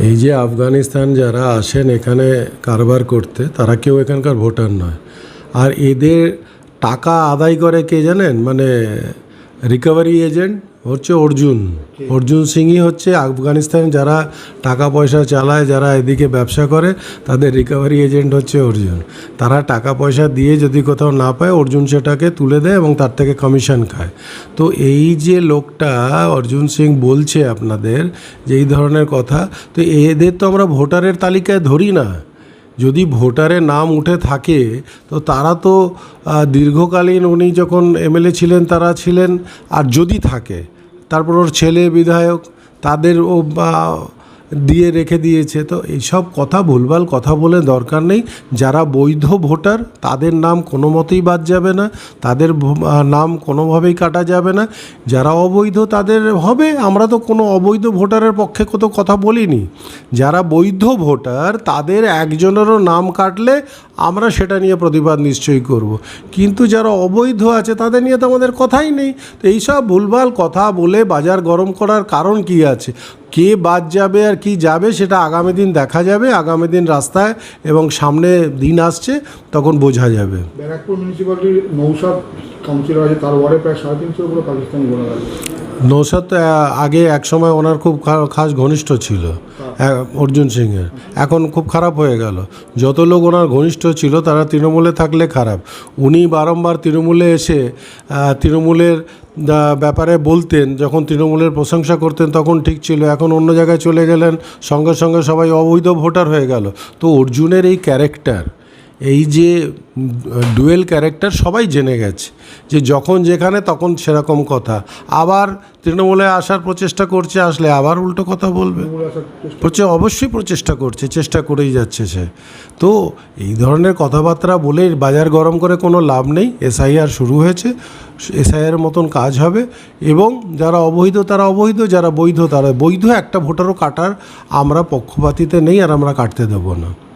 এই যে আফগানিস্তান যারা আসেন এখানে কারবার করতে, তারা কেউ এখানকার ভোটার নয়। আর এদের টাকা আদায় করে কে জানেন? মানে রিকভারি এজেন্ট হচ্ছে অর্জুন। অর্জুন সিংই হচ্ছে আফগানিস্তানে যারা টাকা পয়সা চালায় যারা এদিকে ব্যবসা করে তাদের রিকভারি এজেন্ট হচ্ছে অর্জুন। তারা টাকা পয়সা দিয়ে যদি কোথাও না পায় অর্জুন সেটাকে তুলে দেয় এবং তার থেকে কমিশন খায়। তো এই যে লোকটা অর্জুন সিং বলছে আপনাদের যে এই ধরনের কথা তো এদের তো আমরা ভোটারের তালিকায় ধরি না। যদি ভোটারে নাম উঠে থাকে, তো তারা তো দীর্ঘকালীন উনি যখন এমএলএ ছিলেন, তারা ছিলেন। আর যদি থাকে, তারপর ওর ছেলে বিধায়ক, তাদের ও দিয়ে রেখে দিয়েছে। তো এইসব কথা, ভুলভাল কথা বলে দরকার নেই। যারা বৈধ ভোটার, তাদের নাম কোনো মতেই বাদ যাবে না। তাদের নাম কোনোভাবেই কাটা যাবে না। যারা অবৈধ, তাদের হবে। আমরা তো কোনো অবৈধ ভোটারের পক্ষে কত কথা বলিনি। যারা বৈধ ভোটার, তাদের একজনেরও নাম কাটলে আমরা সেটা নিয়ে প্রতিবাদ নিশ্চয়ই করব। কিন্তু যারা অবৈধ আছে, তাদের নিয়ে তো আমাদের কথাই নেই। তো এইসব ভুলভাল কথা বলে বাজার গরম করার কারণ কি আছে? কে বাদ যাবে আর কি যাবে সেটা আগামী দিন দেখা যাবে আগামী দিন রাস্তায় এবং সামনে দিন আসছে তখন বোঝা যাবে। ব্যারাকপুর মিউনিসিপ্যালিটির নৌসাদ কাউন্সিলর আছে তার ওয়ার্ডে প্রায় সাড়ে তিনশোর উপরে পাকিস্তানি গোলা নৌসাদ তো আগে এক সময় ওনার খুব খাস ঘনিষ্ঠ ছিল আহ, অর্জুন সিংয়ের এখন খুব খারাপ হয়ে গেল। যত লোক ওনার ঘনিষ্ঠ ছিল তারা তৃণমূলে থাকলে খারাপ। উনি বারংবার তৃণমূলে এসে তৃণমূলের ব্যাপারে বলতেন, যখন তৃণমূলের প্রশংসা করতেন তখন ঠিক ছিল, এখন অন্য জায়গায় চলে গেলেন, সঙ্গে সঙ্গে সবাই অবৈধ ভোটার হয়ে গেল। তো অর্জুনের এই ক্যারেক্টার এই যে ডুয়েল ক্যারেক্টার সবাই জেনে গেছে যে যখন যেখানে তখন সেরকম কথা। আবার তৃণমূলে আসার প্রচেষ্টা করছে আসলে আবার উল্টো কথা বলবে। অবশ্যই প্রচেষ্টা করছে চেষ্টা করেই যাচ্ছে সে। তো এই ধরনের কথাবার্তা বলে বাজার গরম করে কোনো লাভ নেই। এসআইআর শুরু হয়েছে এসআইআর মতন কাজ হবে। এবং যারা অবৈধ তারা অবৈধ যারা বৈধ তারা বৈধ। একটা ভোটারও কাটার আমরা পক্ষপাতিতে নেই আর আমরা কাটতে দেবো না।